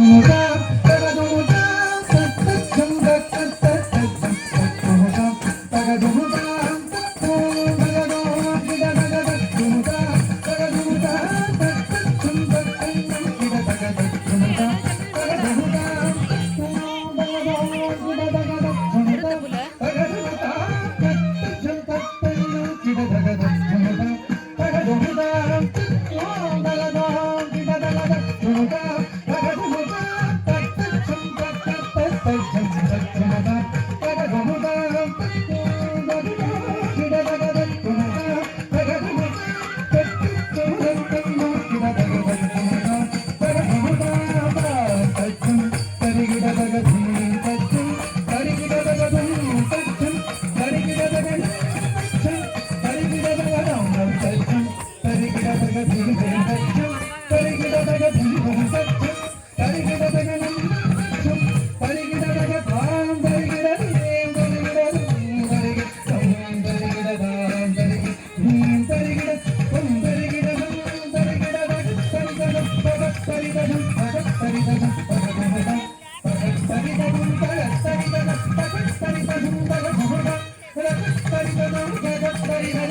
তোরা Very, very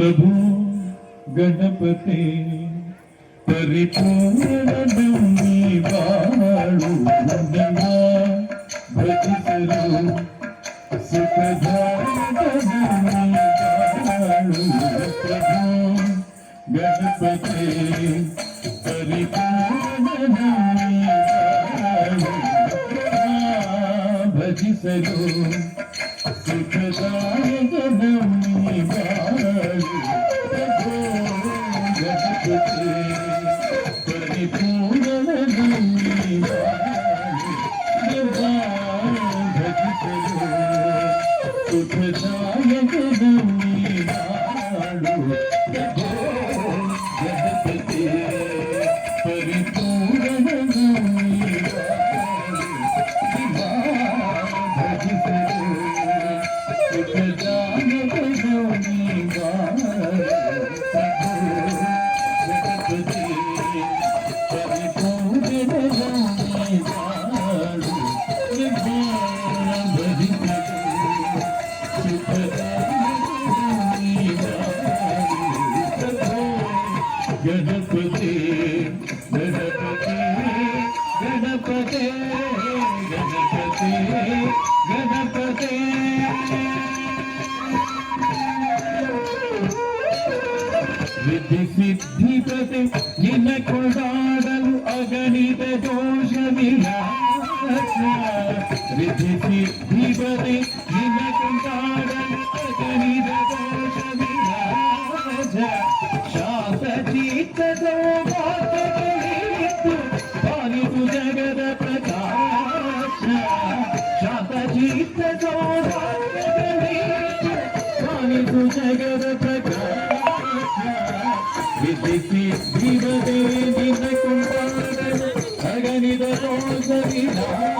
ప్రభు గణపతి పరిపూర్ణను వాడు ఉండగా భజిసరు సుఖదాయకను ప్రభు గణపతి పరిపూర్ణను వాడు భజిసరు గణపతి గణపతి విధి సిద్ధిపతి నిన్న కొడాడలు అగణిత దోష విధి సిద్ధిపతి నిన్న కొడాడలు అగణిత Thank you.